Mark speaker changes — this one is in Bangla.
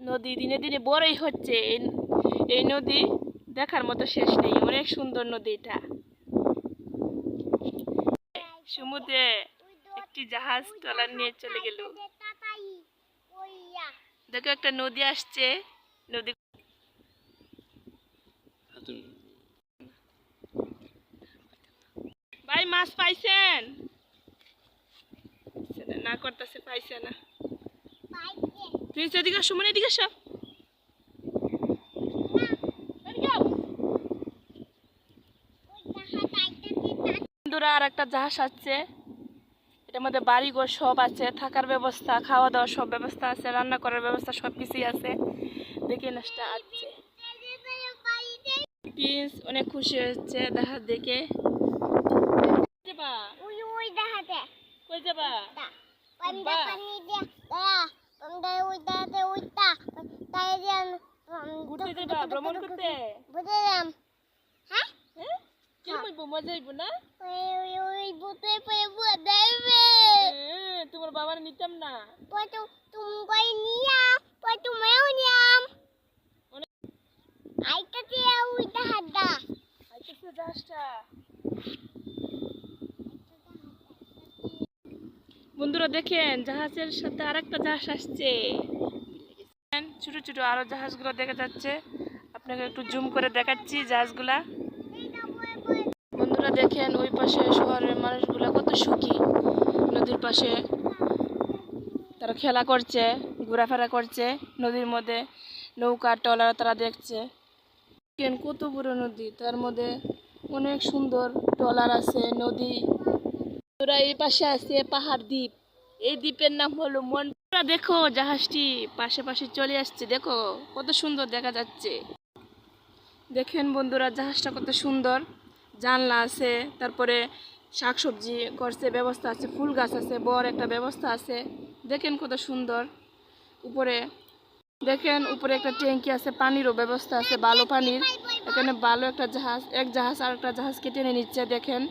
Speaker 1: নদী দিনে দিনে বড়ই হচ্ছে। এই- নদী দেখার মতো শেষ নেই। অনেক সুন্দর নদী এটা। সমুদ্রে একটি জাহাজ ট্রলার নিয়ে চলে গেল। দেখো একটা নদী আসছে। নদী ভাই, মাছ পাইছেন? না করতেছে, পাইছে না। প্লিজ এদিকে আসো মানে এদিকে আসো। বন্ধুরা আর একটা জাহাজ আসছে এটার মধ্যে বাড়িঘর সব আছে থাকার ব্যবস্থা খাওয়া দাওয়ার সব ব্যবস্থা আছে রান্না করার ব্যবস্থা সব কিছুই আছে। দেখে নাচটা আসছে প্রিন্স অনেক খুশি হচ্ছে জাহাজ দেখে। যাবা? কই যাবা? যাবা ভ্রমণ করতে। হ্যাঁ? কীরকম হইবো মজা হইবো না? হ্যাঁ, তোমার বাবার নিতাম না। আইতেছে জাহাজটা বন্ধুরা দেখেন জাহাজের সাথে আরেকটা জাহাজ আসছে। ছোট ছোট আরও জাহাজগুলো দেখা যাচ্ছে। আপনাকে একটু জুম করে দেখাচ্ছি জাহাজগুলা। বন্ধুরা দেখেন, ওই পাশে শহরের মানুষগুলা কত সুখী। নদীর পাশে তারা খেলা করছে, ঘোরাফেরা করছে, নদীর মধ্যে নৌকা, ট্রলার তারা দেখছে। দেখেন কত বড় নদী, তার মধ্যে অনেক সুন্দর ট্রলার আছে, নদী। তোরা এই পাশে আছে পাহাড় দ্বীপ। এই দ্বীপের নাম হলো মন দেখো জাহাজটি পাশে পাশে চলে আসছে, দেখো কত সুন্দর দেখা যাচ্ছে। দেখেন বন্ধুরা, জাহাজটা কত সুন্দর। জানলা আছে, তারপরে শাকসবজি করছে, ব্যবস্থা আছে, ফুল গাছ আছে বড় একটা ব্যবস্থা আছে। দেখেন কত সুন্দর। উপরে, দেখেন উপরে একটা ট্যাঙ্কি আছে, পানিরও ব্যবস্থা আছে ভালো পানির। এখানে ভালো একটা জাহাজ, এক জাহাজ আর একটা জাহাজকে টেনে নিচ্ছে, দেখেন।